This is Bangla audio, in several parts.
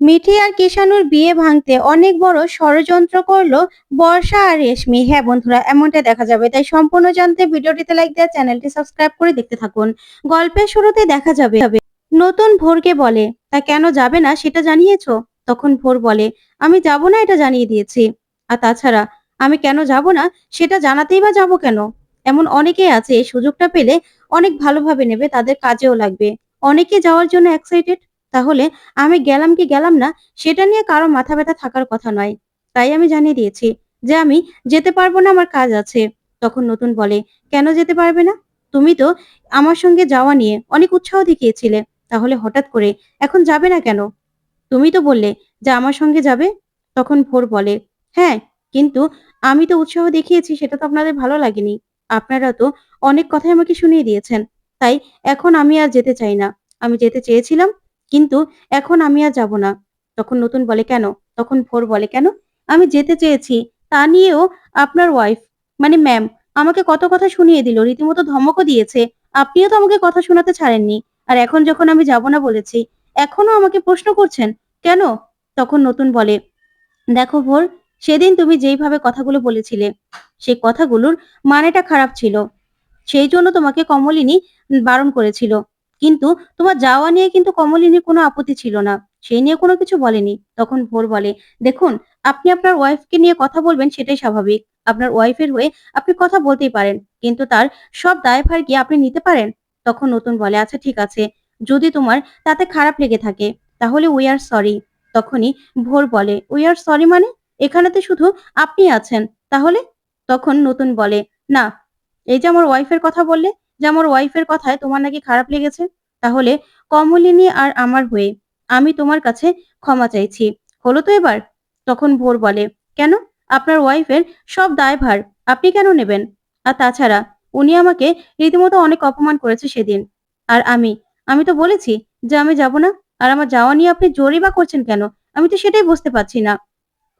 মিঠি আর কিষানুর বিয়ে ভাঙতে অনেক বড় ষড়যন্ত্র করল বর্ষা আর রেশমি। হ্যাঁ বন্ধুরা এমনটা দেখা যাবে। তাই সম্পূর্ণ জানতে ভিডিওটিতে লাইক দেওয়া, চ্যানেলটি সাবস্ক্রাইব করে দেখতে থাকুন। গল্পের শুরুতে দেখা যাবে নতুন ভোরকে বলে, তা কেন যাবে না সেটা জানিয়েছো? তখন ভোর বলে, আমি যাব না, এটা জানিয়ে দিয়েছি। আর তাছাড়া, আমি কেন যাব না সেটা জানাতেই বা যাব কেন? এমন অনেকেই আছে, এই সুযোগটা পেলে অনেক ভালোভাবে নেবে, তাদের কাজেও লাগবে। অনেকে যাওয়ার জন্য এক্সাইটেড তাহলে আমি গেলাম কি গেলাম না, সেটা নিয়ে কারও মাথা ব্যথা থাকার কথা নয়। তাই আমি জানিয়ে দিয়েছি যে আমি যেতে পারব না, আমার কাজ আছে। তখন নতুন বলে, কেন যেতে পারবে না? তুমি তো আমার সঙ্গে যাওয়া নিয়ে অনেক উৎসাহ দেখিয়েছিলে। তাহলে হঠাৎ করে এখন যাবে না কেন? তুমি তো বললে যে আমার সঙ্গে যাবে। তখন ভোর বলে হ্যাঁ কিন্তু আমি তো উৎসাহ দেখিয়েছি, সেটা তো আপনাদের ভালো লাগেনি। আপনারা তো অনেক কথাই আমাকে শুনিয়ে দিয়েছেন। তাই এখন আমি আর যেতে চাই না। আমি যেতে চেয়েছিলাম কিন্তু এখন আমি আর যাব না। তখন নতুন বলে কেন? তখন ভোর বলে কেন? আমি যেতে চেয়েছি, তা নিয়েও আপনার ওয়াইফ মানে ম্যাম আমাকে কত কথা শুনিয়ে দিল, রীতিমতো ধমকও দিয়েছে। আপনিও তো আমাকে কথা শোনাতে ছাড়েননি। আর এখন যখন আমি যাব না বলেছি এখনও আমাকে প্রশ্ন করছেন, কেন? তখন নতুন বলে, দেখো ভোর, সেদিন তুমি যেইভাবে কথাগুলো বলেছিলে, সেই কথাগুলোর মানেটা খারাপ ছিল। সেই জন্য তোমাকে কমলিনী বারণ করেছিল। কিন্তু তোমার যাওয়া নিয়ে কিন্তু কমলিনীর কোনো আপত্তি ছিল না। সেই নিয়ে কোনো কিছু বলেনি। তখন ভোর বলে, দেখুন, আপনি আপনার ওয়াইফকে নিয়ে কথা বলবেন সেটাই স্বাভাবিক। আপনার ওয়াইফের হয়ে আপনি কথা বলতেই পারেন, কিন্তু তার সব দায়ভার কি আপনি নিতে পারেন? তখন নতুন বলে আচ্ছা ঠিক আছে। যদি তোমার তাতে খারাপ লেগে থাকে, তাহলে উই আর সরি তখনই ভোর বলে উই আর সরি মানে? এখানেতে শুধু আপনি আছেন। তাহলে? তখন নতুন বলে, না, এই যে আমার ওয়াইফের কথা বললে যে আমার ওয়াইফের কথায় তোমার নাকি খারাপ লেগেছে? তাহলে কমলিনী আর আমার হয়ে আমি তোমার কাছে ক্ষমা চাইছি। হলো তো এবার? তখন ভোর বলে, কেন? আপনার ওয়াইফের সব দায়ভার আপনি কেন নেবেন? আর তাছাড়া উনি আমাকে রীতিমতো অনেক অপমান করেছে সেদিন। আর আমি আমি তো বলেছি যে আমি যাব না, আর আমার যাওয়া নিয়ে আপনি জোরই বা করছেন কেন? আমি তো সেটাই বুঝতে পারছি না।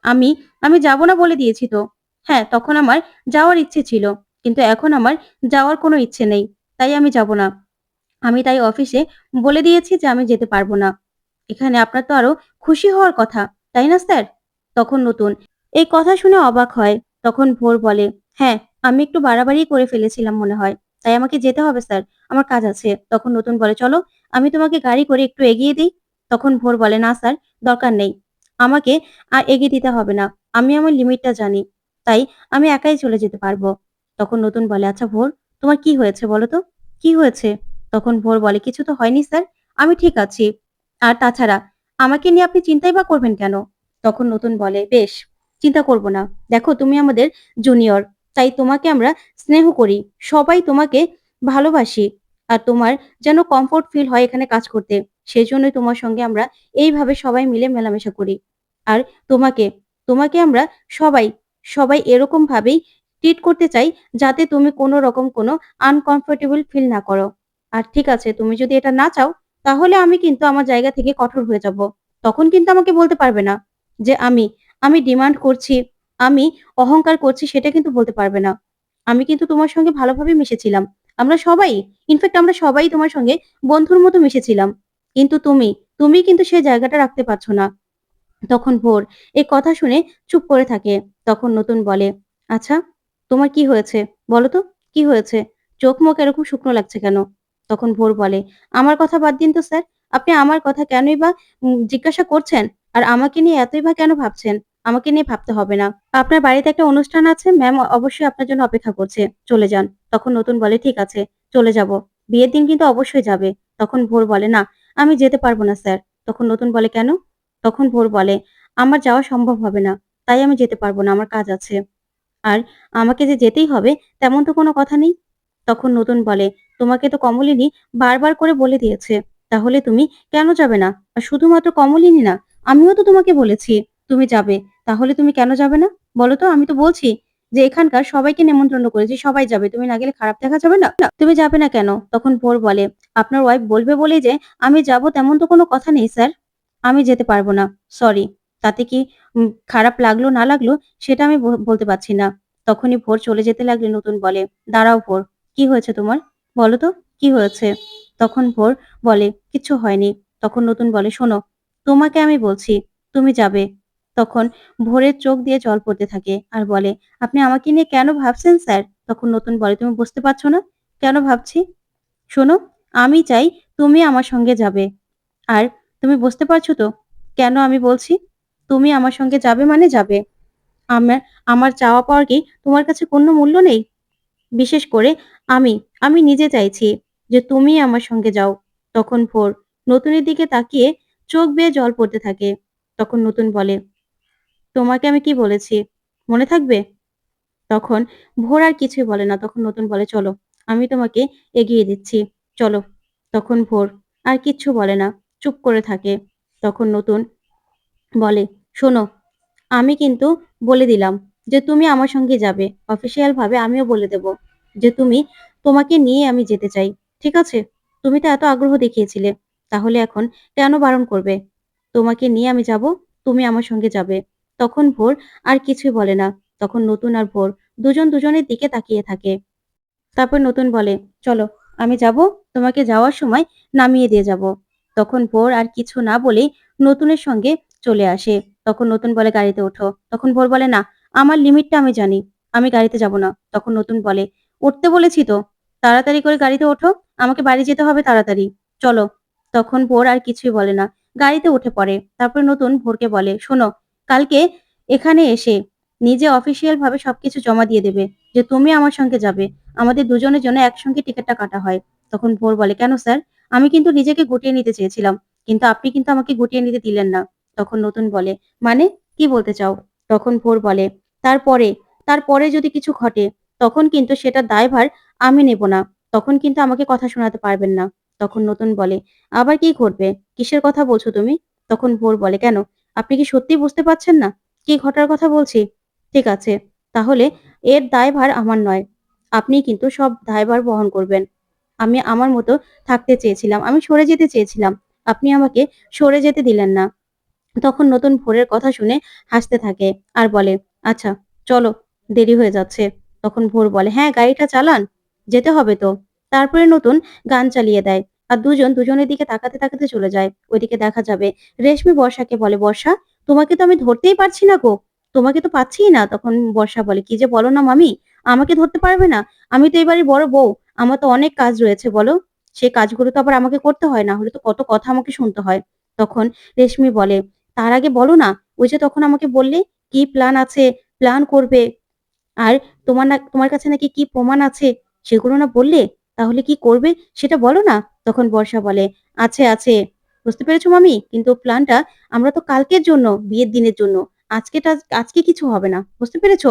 আমি আমি যাব না বলে দিয়েছি তো। হ্যাঁ তখন আমার যাওয়ার ইচ্ছে ছিল। কিন্তু এখন আমার যাওয়ার কোনো ইচ্ছে নেই, তাই আমি যাব না। আমি তাই অফিসে বলে দিয়েছি যে আমি যেতে পারব না। এখানে আপনার তো আরও খুশি হওয়ার কথা, তাই না স্যার? তখন নতুন এই কথা শুনে অবাক হয়, তখন ভোর বলে হ্যাঁ আমি একটু বাড়াবাড়ি করে ফেলেছিলাম মনে হয়, তাই আমাকে যেতে হবে স্যার, আমার কাজ আছে। তখন নতুন বলে, চলো, আমি তোমাকে গাড়ি করে একটু এগিয়ে দিই। তখন ভোর বলে, না স্যার, দরকার নেই, আমাকে আর এগিয়ে দিতে হবে না, আমি আমার লিমিটটা জানি, তাই আমি একাই চলে যেতে পারব। তখন নতুন বলে আচ্ছা ভোর, তোমার কি হয়েছে বলো তো? কি হয়েছে? তখন ভোর বলে, কিছু তো হয়নি স্যার, আমি ঠিক আছি। আর তাছাড়া, আমাকে নিয়ে আপনি চিন্তাই বা করবেন কেন? তখন নতুন বলে, বেশ, চিন্তা করব না। দেখো, তুমি আমাদের জুনিয়র, তাই তোমাকে আমরা স্নেহ করি, সবাই তোমাকে ভালোবাসি। আর তোমার যেন কমফোর্ট ফিল হয় এখানে কাজ করতে সেই জন্যই তোমার সঙ্গে আমরা এইভাবে সবাই মিলে মেলামেশা করি। আর তোমাকে তোমাকে আমরা সবাই সবাই এরকম ভাবেই ট্রিট করতে চাই যাতে তুমি কোনো রকম কোনো আনকমফোর্টেবল ফিল না করো। আর ঠিক আছে, তুমি যদি এটা না চাও, তাহলে আমি কিন্তু আমার জায়গা থেকে কঠোর হয়ে যাব। তখন কিন্তু আমাকে বলতে পারবে না যে আমি আমি ডিমান্ড করছি, আমি অহংকার করছি সেটা কিন্তু বলতে পারবে না। আমি কিন্তু তোমার সঙ্গে ভালোভাবে মিশেছিলাম। আমরা সবাই ইনফ্যাক্ট আমরা সবাই তোমার সঙ্গে বন্ধুর মতো মিশেছিলাম। কিন্তু তুমি তুমি কিন্তু সেই জায়গাটা রাখতে পারছ না। তখন ভোর এই কথা শুনে চুপ করে থাকে। তখন নতুন বলে আচ্ছা তোমার কি হয়েছে? বলো তো, কি হয়েছে? চোখ মুখ এরকম শুকনো লাগছে কেন? তখন ভোর বলে, আমার কথা বাদ দিন তো স্যার, আপনি আমার কথা কেনই বা জিজ্ঞাসা করছেন? আর আমাকে নিয়ে এতই বা কেন ভাবছেন? আমাকে নিয়ে ভাবতে হবে না। আপনার বাড়িতে একটা অনুষ্ঠান আছে, ম্যাম অবশ্যই আপনার জন্য অপেক্ষা করছে। চলে যান। তখন নতুন বলে, ঠিক আছে, চলে যাব। বিয়ের দিন কিন্তু অবশ্যই যাবে। তখন ভোর বলে, না, আমি যেতে পারব না স্যার। তখন নতুন বলে, কেন? তখন ভোর বলে, আমার যাওয়া সম্ভব হবে না। তাই আমি যেতে পারব না, আমার কাজ আছে। আর আমাকে যে যেতেই হবে, তেমন তো কোনো কথা নেই। তখন নতুন বলে, তোমাকে তো কমলিনী বারবার করে বলে দিয়েছে, তাহলে তুমি কেন যাবে না? আর শুধুমাত্র কমলিনী না, আমিও তো তোমাকে বলেছি, তুমি যাবে, তাহলে তুমি কেন যাবে না? বলো তো, আমি তো বলছি যে এখানকার সবাইকে নেমন্ত্রণ করেছি সবাই যাবে, তুমি না গেলে খারাপ দেখা যাবে না? তুমি যাবে না কেন? তখন ভোর বলে, আপনার ওয়াইফ বলবে বলে যে, আমি যাব তেমন তো কোনো কথা নেই স্যার আমি যেতে পারব না সরি তাতে কি খারাপ লাগল, না লাগল, সেটা আমি বলতে পারছি না। তখনই ভোর চলে যেতে লাগলে নতুন বলে, দাঁড়াও ভোর, কি হয়েছে তোমার? বলো তো, কি হয়েছে? তখন ভোর বলে কিচ্ছু হয়নি। তখন নতুন বলে, শোনো, তোমাকে আমি বলছি, তুমি যাবে। তখন ভোরের চোখ দিয়ে জল পড়তে থাকে আর বলে, আপনি আমাকে নিয়ে কেন ভাবছেন স্যার? তখন নতুন বলে, তুমি বুঝতে পারছ না? কেন ভাবছি? শোনো, আমি চাই তুমি আমার সঙ্গে যাবে। আর তুমি বুঝতে পারছ তো, কেন আমি বলছি? তুমি আমার সঙ্গে যাবে মানে যাবে। আমার আমার চাওয়া পাওয়ার কি তোমার কাছে কোনো মূল্য নেই? বিশেষ করে আমি আমি নিজে চাইছি যে তুমি আমার সঙ্গে যাও। তখন ভোর নতুনের দিকে তাকিয়ে চোখ বেয়ে জল পড়তে থাকে। তখন নতুন বলে, তোমাকে আমি কি বলেছি? মনে থাকবে? তখন ভোর আর কিছুই বলে না। তখন নতুন বলে, চলো, আমি তোমাকে এগিয়ে দিচ্ছি। চলো। তখন ভোর আর কিচ্ছু বলে না। চুপ করে থাকে। তখন নতুন বলে শোনো, আমি কিন্তু বলে দিলাম যে তুমি আমার সঙ্গে যাবে। অফিসিয়াল ভাবে আমিও বলে দেব যে তুমি তোমাকে নিয়ে আমি যেতে চাই। ঠিক আছে? তুমি তো এত আগ্রহ দেখিয়েছিলে, তাহলে এখন কেন বারণ করবে? তোমাকে নিয়ে আমি যাব, তুমি আমার সঙ্গে যাবে। তখন ভোর আর কিছুই বলে না। তখন নতুন আর ভোর দুজন দুজনের দিকে তাকিয়ে থাকে। তারপর নতুন বলে, চলো, আমি যাব, তোমাকে যাওয়ার সময় নামিয়ে দিয়ে যাব। তখন ভোর আর কিছু না বলেই নতুনের সঙ্গে চলে আসে। তখন নতুন বলে গাড়িতে ওঠো। তখন ভোর বলে, না, আমার লিমিটটা আমি জানি, আমি গাড়িতে যাব না। তখন নতুন বলে, উঠতে বলেছি তো, তাড়াতাড়ি করে গাড়িতে ওঠো, আমাকে বাড়ি যেতে হবে তাড়াতাড়ি, চলো। তখন ভোর আর কিছুই বলে না, গাড়িতে উঠে পড়ে। তারপর নতুন ভোরকে বলে, শোনো, কালকে এখানে এসে নিজে অফিসিয়াল ভাবে সবকিছু জমা দিয়ে দেবে যে তুমি আমার সঙ্গে যাবে, আমাদের দুজনের জন্য একসঙ্গে টিকিটটা কাটা হয়। তখন ভোর বলে, কেন স্যার? আমি কিন্তু নিজেকে গুটিয়ে নিতে চেয়েছিলাম, কিন্তু আপনি কিন্তু আমাকে গুটিয়ে নিতে দিলেন না। তখন নতুন বলে মানে? কি বলতে চাও? তখন ভোর বলে, তারপরে তারপরে যদি কিছু ঘটে, তখন কিন্তু সেটা দায়ভার আমি নেব না। তখন কিন্তু আমাকে কথা শোনাতে পারবেন না। তখন নতুন বলে, আবার কি ঘটবে? কিসের কথা বলছো তুমি? তখন ভোর বলে, কেন? আপনি কি সত্যি বুঝতে পারছেন না? কি ঘটার কথা বলছি? ঠিক আছে। তাহলে এর দায়ভার আমার নয়। আপনি কিন্তু সব দায়ভার বহন করবেন। আমি আমার মতো থাকতে চেয়েছিলাম। আমি সরে যেতে চেয়েছিলাম। আপনি আমাকে সরে যেতে দিলেন না। তখন নতুন ভোরের কথা শুনে হাসতে থাকে আর বলে আচ্ছা চলো, দেরি হয়ে যাচ্ছে। তখন ভোর বলে হ্যাঁ গাড়িটা চালান, যেতে হবে তো। তারপরে নতুন গান চালিয়ে দেয় আর দুজন দুজনের দিকে তাকাতে তাকাতে চলে যায়। ওইদিকে দেখা যাবে রেশমি বর্ষাকে বলে, বর্ষা, তোমাকে তো আমি ধরতেই পারছি না গো। তোমাকে তো পাচ্ছিই না। তখন বর্ষা বলে, কি যে বলো না মামি, আমাকে ধরতে পারবে না? আমি তো এবারে বড় বউ, আমার তো অনেক কাজ রয়েছে, বলো? সে কাজগুলো তো আবার আমাকে করতে হয়, না হলে তো কত কথা আমাকে শুনতে হয়। তখন রেশমি বলে তার আগে বলো না, ওই যে তখন আমাকে বললে কি প্ল্যান আছে প্ল্যান করবে। আর তোমার না, তোমার কাছে নাকি কি প্রমাণ আছে, সেগুলো না বললে তাহলে কি করবে সেটা বলো না, তখন বর্ষা বলে। আছে আছে। বুঝতে পেরেছ মামি? কিন্তু প্ল্যানটা আমরা তো কালকের জন্য, বিয়ের দিনের জন্য। আজকেটা, আজকে কিছু হবে না, বুঝতে পেরেছ?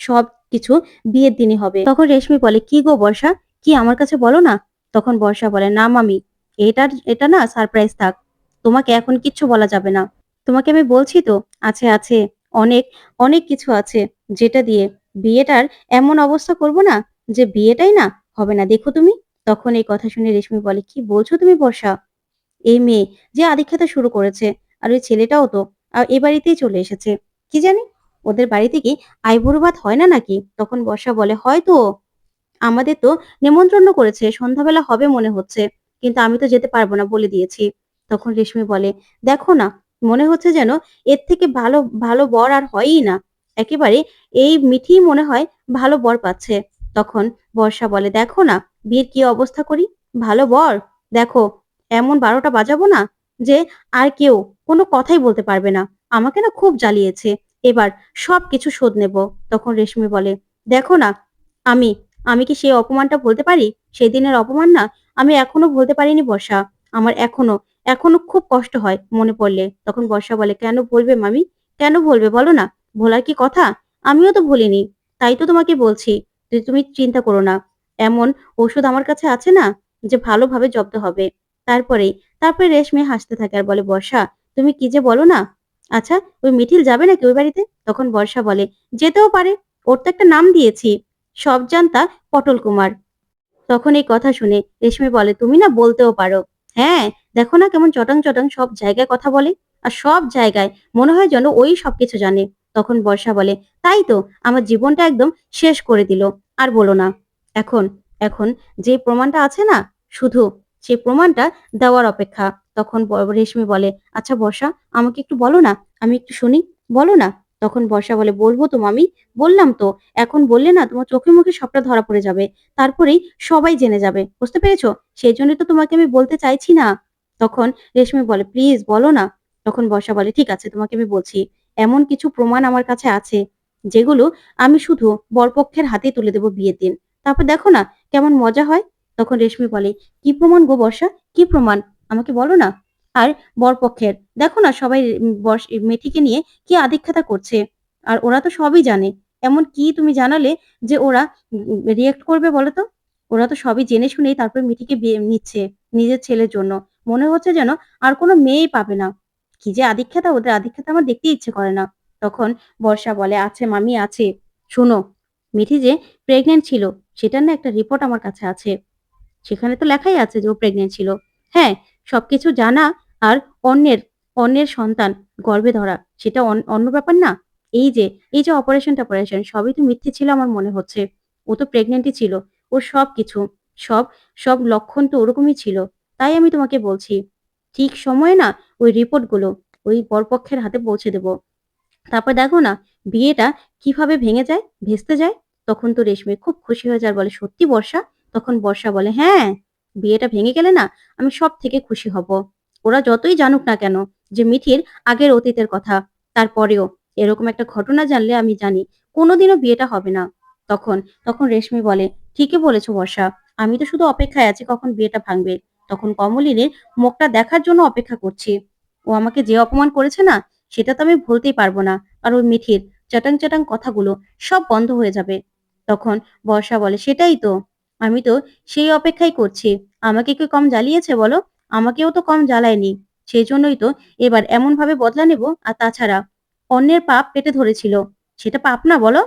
সব কিছু বিয়ের দিনই হবে। তখন রেশমি বলে, কি গো বর্ষা? কি আমার কাছে বলো না? তখন বর্ষা বলে, না মামি এটা এটা না সারপ্রাইজ থাক। তোমাকে এখন কিচ্ছু বলা যাবে না। তোমাকে আমি বলছি তো, আছে আছে, অনেক অনেক কিছু আছে, যেটা দিয়ে বিয়েটার এমন অবস্থা করব না যে বিয়েটাই না হবে না। দেখো তুমি, তখন এই কথা শুনে রেশমি বলে, কি বলছো তুমি বর্ষা? এই মেয়ে যে আদিক্ষেতা শুরু করেছে, আর ওই ছেলেটাও তো, আর এ বাড়িতেই চলে এসেছে। কি জানি, ওদের বাড়িতে কি আইবুড়ো ভাত হয় না নাকি? তখন বর্ষা বলে হয়তো আমাদের তো নেমন্ত্রণ করেছে, সন্ধ্যাবেলা হবে মনে হচ্ছে, কিন্তু আমি তো যেতে পারব না বলে দিয়েছি। তখন রেশমি বলে, দেখো না মনে হচ্ছে যেন এর থেকে ভালো ভালো বর আর হয়ই না। একেবারে এই মিঠি মনে হয় ভালো বর পাচ্ছে। তখন বর্ষা বলে, দেখো না, বিয়ের কি অবস্থা করি? ভালো বর? দেখো, এমন বারোটা বাজাবো না যে আর কেউ কোনো কথাই বলতে পারবে না। আমাকে না খুব জ্বালিয়েছে। এবার সব কিছু শোধ নেব। তখন রেশমি বলে, দেখো না, আমি আমি কি সেই অপমানটা বলতে পারি? সেই দিনের অপমান না আমি এখনও বলতে পারিনি বর্ষা। আমার এখনও এখনও খুব কষ্ট হয় মনে পড়লে। তখন বর্ষা বলে, কেন বলবে মামি? কেন বলবে? বলো না। ভোলার কি কথা? আমিও তো ভুলিনি তাই তো তোমাকে বলছি যে তুমি চিন্তা করো না। এমন ওষুধ আমার কাছে আছে না যে ভালোভাবে জব্দ হবে। তারপরেই তারপরে রেশমি হাসতে থাকে আর বলে, বর্ষা, তুমি কি যে বলো না? আচ্ছা ওই মিঠিল যাবে নাকি ওই বাড়িতে? তখন বর্ষা বলে, যেতেও পারে। ওর তো একটা নাম দিয়েছি সব জানতা পটল কুমার। তখন এই কথা শুনে রেশমি বলে, তুমি না বলতেও পারো। হ্যাঁ দেখো না কেমন চটাং চটাং সব জায়গায় কথা বলে, আর সব জায়গায় মনে হয় যেন ওই সবকিছু জানে। তখন বর্ষা বলে, তাই তো, আমার জীবনটা একদম শেষ করে দিল। আর বলো না। এখন এখন যে প্রমাণটা আছে না, শুধু সেই প্রমাণটা দেওয়ার অপেক্ষা। তখন রেশমি বলে আচ্ছা বর্ষা, আমাকে একটু বলো না, আমি একটু শুনি, বলো না। তখন বর্ষা বলে, বলব তো মামি, বললাম তো, এখন বললে না তোমার চোখে মুখে সবটা ধরা পড়ে যাবে, তারপরেই সবাই জেনে যাবে, বুঝতে পেরেছ? সেই জন্যই তো তোমাকে আমি বলতে চাইছি না। তখন রেশমি বলে, প্লিজ বলো না। তখন বর্ষা বলে, ঠিক আছে, তোমাকে আমি বলছি, এমন কিছু প্রমাণ আমার কাছে আছে, যেগুলো আমি শুধু বরপক্ষের হাতে তুলে দেবো বিয়ের দিন। তারপর দেখো না কেমন মজা হয়। তখন রেশমি বলে, কি প্রমাণ গো বর্ষা? কি প্রমাণ? আমাকে বলো না? আর বরপক্ষের, দেখো না সবাই মেথিকে নিয়ে কি আদিক্ষেতা করছে। আর ওরা তো সবই জানে। এমন কি তুমি জানালে যে ওরা রিয়েক্ট করবে বলো তো? ওরা তো সবই জেনে শুনেই তারপর মিঠিকে বিয়ে নিচ্ছে, নিজের ছেলের জন্য। মনে হচ্ছে যেন আর কোনো মেয়েই পাবে না। কি যে আদিক্ষেতা, ওদের আদিক্ষেতা আমার দেখতে ইচ্ছে করে না। তখন বর্ষা বলে, আছে মামি, আছে। শোনো, মিঠি যে প্রেগনেন্ট ছিল, সেটার না একটা রিপোর্ট আমার কাছে আছে। সেখানে তো লেখাই আছে যে ও প্রেগনেন্ট ছিল। হ্যাঁ সবকিছু জানা আর অন্যের অন্যের সন্তান গর্ভে ধরা, সেটা অন- অন্য ব্যাপার না। এই যে এই যে অপারেশন টপারেশন সবই তো মিথ্যে ছিল আমার মনে হচ্ছে। ও তো প্রেগনেন্টই ছিল। ওর সব কিছু সব সব লক্ষণ তো ওরকমই ছিল। তাই আমি তোমাকে বলছি, ঠিক সময়ে না ওই রিপোর্টগুলো ওই বরপক্ষের হাতে পৌঁছে দেবো। তারপর দেখো না, বিয়েটা কীভাবে ভেঙে যায়, ভেস্তে যায়? তখন তো রেশমি খুব খুশি হয়ে যায়, বলে, সত্যি বর্ষা? তখন বর্ষা বলে হ্যাঁ বিয়েটা ভেঙে গেলে না আমি সব থেকে খুশি হব। ওরা যতই জানুক না কেন যে মিঠির আগের অতীতের কথা, তারপরেও এরকম একটা ঘটনা জানলে আমি জানি কোনোদিনও বিয়েটা হবে না। তখন তখন রেশমি বলে, ঠিকই বলেছ বর্ষা, আমি তো শুধু অপেক্ষায় আছি কখন বিয়েটা ভাঙবে। তখন কমলিনের মুখটা দেখার জন্য অপেক্ষা করছি। ও আমাকে যে অপমান করেছে না, সেটা তো আমি ভুলতেই পারব না। আর ওই মিঠির চাটাং চাটাং কথাগুলো সব বন্ধ হয়ে যাবে। তখন বর্ষা বলে, সেটাই তো। আমি তো সেই অপেক্ষাই করছি। আমাকে কি কম জ্বালিয়েছে বলো? আমাকেও তো কম জ্বালায়নি। সেই জন্যই তো এবার এমন ভাবে বদলা নেব। আর তাছাড়া অন্যের পাপ পেটে ধরেছিল। সেটা পাপ না বলো?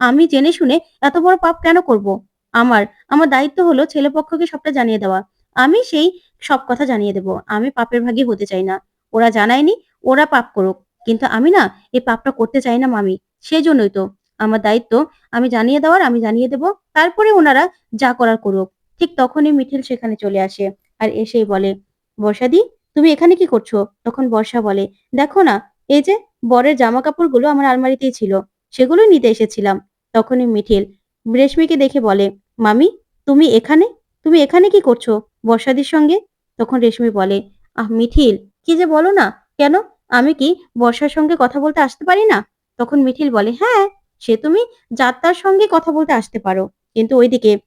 আমি জেনে শুনে এত বড় পাপ কেন করব? আমার আমার দায়িত্ব হলো ছেলেপক্ষকে সবটা জানিয়ে দেওয়া। আমি সেই সব কথা জানিয়ে দেব। আমি পাপের ভাগী হতে চাই না। ওরা জানায়নি, ওরা পাপ করুক। কিন্তু আমি না, এই পাপটা করতে চাই না মামি। সেই জন্যই তো আমার দায়িত্ব। আমি জানিয়ে দেওয়ার, আমি জানিয়ে দেব। তারপরে ওনারা যা করার করুক। ঠিক তখনই মিঠিল সেখানে চলে আসে আর এসেই বলে, বর্ষাদি, তুমি এখানে কি করছ? তখন বর্ষা বলে, দেখো না, এই যে বরের জামা কাপড়গুলো আমার আলমারিতেই ছিল, সেগুলোই নিতে এসেছিলাম। তখনই মিঠিল রেশমিকে দেখে বলে, মামি, তুমি এখানে? তুমি এখানে কি করছ? বর্ষাদির সঙ্গে? তখন রেশমি বলে, আহ, মিঠিল, কি যে বলো না? কেন? আমি কি বর্ষার সঙ্গে কথা বলতে আসতে পারি না? তখন মিঠিল বলে হ্যাঁ সে তুমি যাত্রার সঙ্গে কথা বলতে আসতে পারো। কিন্তু ওইদিকে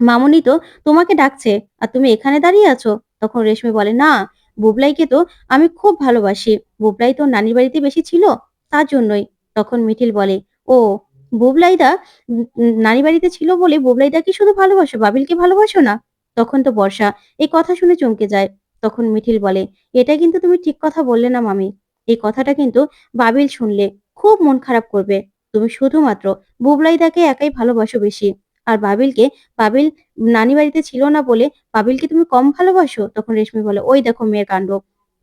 মামুনি তো তোমাকে ডাকছে, আর তুমি এখানে দাঁড়িয়ে আছো? তখন রেশমি বলে, না, বুবলাইকে তো আমি খুব ভালোবাসি। বুবলাই তো নানির বাড়িতে বেশি ছিল, তার জন্যই। তখন মিঠিল বলে, ও বুবলাইদা নানি বাড়িতে ছিল বলে বুবলাইদা কি শুধু ভালোবাসো? বাবিলকে ভালোবাসো না? তখন তো বর্ষা এই কথা শুনে চমকে যায়। তখন মিঠিল বলে, এটা কিন্তু তুমি ঠিক কথা বললে না, মামি। এই কথাটা কিন্তু বাবিল শুনলে খুব মন খারাপ করবে। তুমি শুধুমাত্র বুবলাইদাকে একাই ভালোবাসো বেশি। আর বাবিলকে, বাবিল নানি বাড়িতে ছিল না বলে বাবিলকে তুমি কম ভালোবাসো? তখন রেশমি বলে, ওই দেখো মেয়ের কাণ্ড।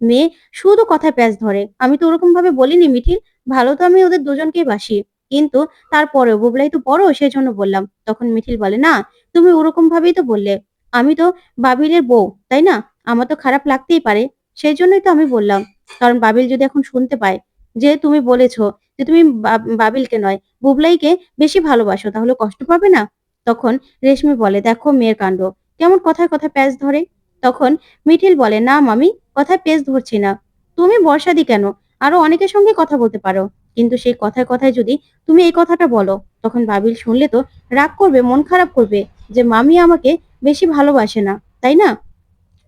মেয়ে শুধু কথায় প্যাচ ধরে। আমি তো ওরকম ভাবে বলিনি, মিঠিল। ভালো তো আমি ওদের দুজনকেই বাসি। কিন্তু তারপরেও বুবলাই তো বড়, সেজন্য বললাম। তখন মিঠিল বলে, না, তুমি ওরকম ভাবেই তো বললে। আমি তো বাবিলের বউ, তাই না? আমার তো খারাপ লাগতেই পারে। সেই জন্যই তো আমি বললাম। কারণ বাবিল যদি এখন শুনতে পায় যে তুমি বলেছ যে তুমি বাবিলকে নয়, বুবলাইকে বেশি ভালোবাসো, তাহলে কষ্ট পাবে না? তখন রেশমি বলে, দেখো মেয়ের কাণ্ড। কেমন কথায় কথায় প্যাচ ধরে? তখন মিঠিল বলে, না মামি, কথায় পেজ ধরছি না। তুমি বর্ষাদি কেন? আরও অনেকের সঙ্গে কথা বলতে পারো। কিন্তু সেই কথায় কথায় যদি তুমি এই কথাটা বলো, তখন বাবিল শুনলে তো রাগ করবে, মন খারাপ করবে যে মামি আমাকে বেশি ভালোবাসে না, তাই না?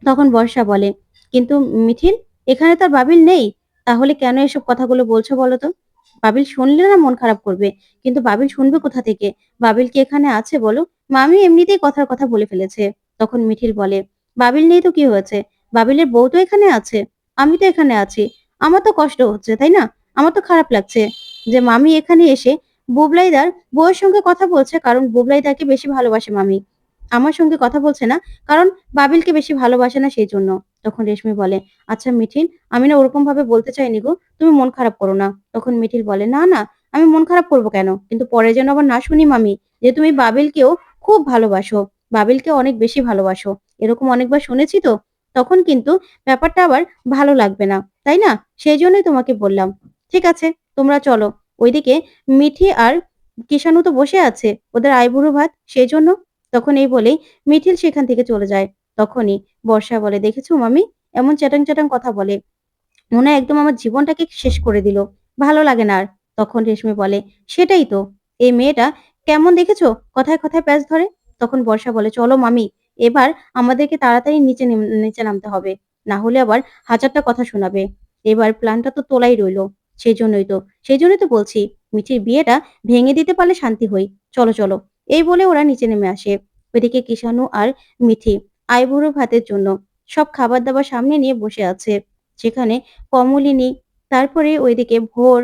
তখন বর্ষা বলে, কিন্তু মিঠিল, এখানে তার বাবিল নেই, তাহলে কেন এসব কথাগুলো বলছো বলো তো? বাবিল শুনলে না মন খারাপ করবে, কিন্তু বাবিল শুনবে কোথা থেকে? বাবিল কি এখানে আছে বলো? মামি এমনিতেই কথার কথা বলে ফেলেছে। তখন মিঠিল বলে, বাবিল নেই তো কি হয়েছে? বাবিলের বউ তো এখানে আছে, আমি তো এখানে আছি, আমার তো কষ্ট হচ্ছে, তাই না? আমার তো খারাপ লাগছে যে মামি এখানে এসে বুবলাইদার বউয়ের সঙ্গে কথা বলছে, কারণ বুবলাইদাকে বেশি ভালোবাসে মামি। আমার সঙ্গে কথা বলছে না, কারণ বাবিলকে বেশি ভালোবাসে না সেই জন্য। তখন রেশমি বলে আচ্ছা মিঠিল, আমি না ওরকম ভাবে বলতে চাইনি গো, তুমি মন খারাপ করো না। তখন মিঠিল বলে, না না, আমি মন খারাপ করব কেন? কিন্তু পরে যেন আবার না শুনি মামি যে তুমি বাবিলকেও খুব ভালোবাসো, বাবিলকে অনেক বেশি ভালোবাসো। এরকম অনেকবার শুনেছি তো, তখন কিন্তু ব্যাপারটা আবার ভালো লাগবে না, তাই না? সেই জন্যই তোমাকে বললাম। ঠিক আছে, তোমরা চলো। ওইদিকে মিঠি আর কিষাণু তো বসে আছে, ওদের আইবুড়ো ভাত সেই জন্য? তখন এই বলেই মিঠিল সেখান থেকে চলে যায়। তখনই বর্ষা বলে, দেখেছ মামি? এমন চ্যাটাং চ্যাটাং কথা বলে। মনে একদম আমার জীবনটাকে শেষ করে দিল। ভালো লাগে না আর। তখন রেশমি বলে, সেটাই তো। এই মেয়েটা কেমন দেখেছ? কথায় কথায় প্যাচ ধরে? তখন বর্ষা বলে, চলো মামি, এবার আমাদেরকে তাড়াতাড়ি নিচে নিচে নামতে হবে। না হলে আবার হাজারটা কথা শোনাবে। এবার প্ল্যানটা তো তোলাই রইল। সেই জন্যই তো সেই জন্যই তো বলছি, মিঠির বিয়েটা ভেঙে দিতে পারলে শান্তি হই। চলো চলো। এই বলে ওরা নিচে নেমে আসে। ওইদিকে কিষানু আর মিঠি আইবুড়ো ভাতের জন্য সব খাবার দাবার সামনে নিয়ে বসে আছে। সেখানে কমলিনী, তারপরে ওইদিকে ভোর,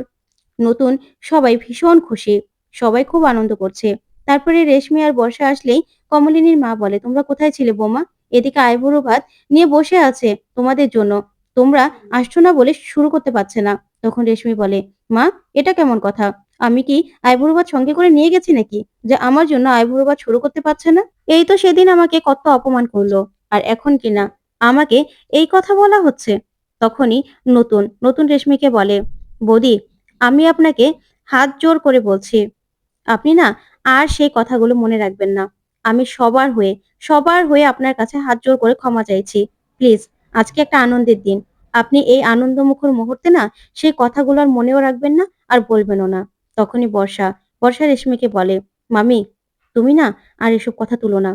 নতুন সবাই ভীষণ খুশি, সবাই খুব আনন্দ করছে। তারপরে রেশমি আর বর্ষা আসলেই কমলিনীর মা বলে, তোমরা কোথায় ছিলে বোমা? এদিকে আইবুড়ো ভাত নিয়ে বসে আছে তোমাদের জন্য। তোমরা আসছো না বলে শুরু করতে পারছে না। তখন রেশমি বলে, মা, এটা কেমন কথা? আমি কি আইবুড়ো সঙ্গে করে নিয়ে গেছি নাকি? যে আমার জন্য আইবুড়ো শুরু করতে পারছে না? এই তো সেদিন আমাকে কত অপমান করল। আর এখন কিনা আমাকে এই কথা বলা হচ্ছে? তখনই নতুন নতুন রেশমিকে বলে, বৌদি, আমি আপনাকে হাত জোর করে বলছি। আপনি না আর সেই কথাগুলো মনে রাখবেন না। আমি সবার হয়ে সবার হয়ে আপনার কাছে হাত জোর করে ক্ষমা চাইছি। প্লিজ, আজকে একটা আনন্দের দিন। আপনি এই আনন্দমুখর মুহূর্তে না সেই কথাগুলো আর মনেও রাখবেন না আর বলবেনও না। তখনই বর্ষা বর্ষা রেশমিকে বলে, মামি, তুমি না আর এসব কথা তুলো না।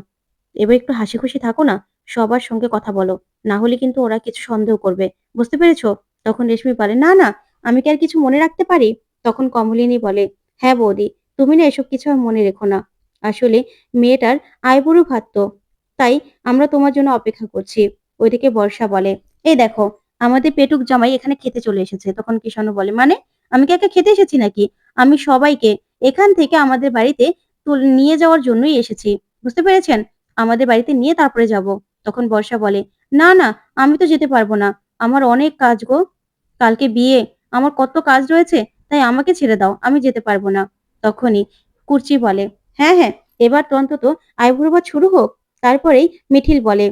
এবার একটু হাসি খুশি থাকো না, সবার সঙ্গে কথা বলো। না হলে কিন্তু ওরা কিছু সন্দেহ করবে। বুঝতে পেরেছ? তখন রেশমি বলে, না না, আমি কি আর কিছু মনে রাখতে পারি? তখন কমলিনী বলে হ্যাঁ বৌদি, তুমি না এসব কিছু আর মনে রেখো না। আসলে মেয়েটার আইবুড়ো ভাত তাই আমরা তোমার জন্য অপেক্ষা করছি। ওইদিকে বর্ষা বলে, এই দেখো আমাদের পেটুক জামাই এখানে খেতে চলে এসেছে। তখন কিষাণু বলে মানে আমি কি একা খেতে এসেছি নাকি? আমি সবাইকে এখান থেকে আমাদের বাড়িতে নিয়ে যাওয়ার জন্যই এসেছি। বুঝতে পেরেছেন? আমাদের বাড়িতে নিয়ে তারপরে যাব। তখন বর্ষা বলে, না না, আমি তো যেতে পারব না। আমার অনেক কাজ গো। কালকে বিয়ে। আমার কত কাজ রয়েছে, তাই আমাকে ছেড়ে দাও। আমি যেতে পারব না। তখনই কুর্চি বলে হ্যাঁ হ্যাঁ এবার তো অন্তত আইবুড়ো শুরু হোক। তারপরেই মিঠিল বলে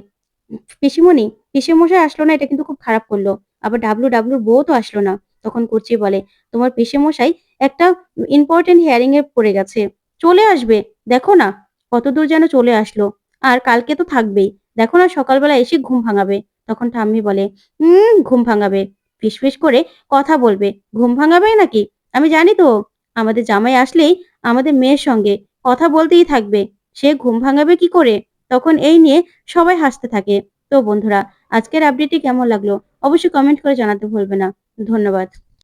পিসিমণি, পিসেমশাই আসলো না, এটা কিন্তু খুব খারাপ করল। আবার ডাবলু ডাবলুর বউ তো আসলো না। তখন কুর্চি বলে, তোমার পিসেমশাই একটা ইম্পর্টেন্ট হিয়ারিং এ পড়ে গেছে। চলে আসবে। দেখো না, কত দূর যেন চলে আসলো। আর কালকে তো থাকবেই। দেখো না, সকালবেলা এসে ঘুম ভাঙাবে। তখন ঠাম্মি বলে হুম ঘুম ভাঙাবে। ফিসফিস করে কথা বলবে। ঘুম ভাঙাবে নাকি? আমি জানি তো, আমাদের জামাই আসলেই আমাদের মেয়ের সঙ্গে কথা বলতেই থাকবে। সে ঘুম ভাঙাবে কি করে? তখন এই নিয়ে সবাই হাসতে থাকে। তো বন্ধুরা, আজকের আপডেটটি কেমন লাগল? অবশ্যই কমেন্ট করে জানাতে ভুলবে না। ধন্যবাদ।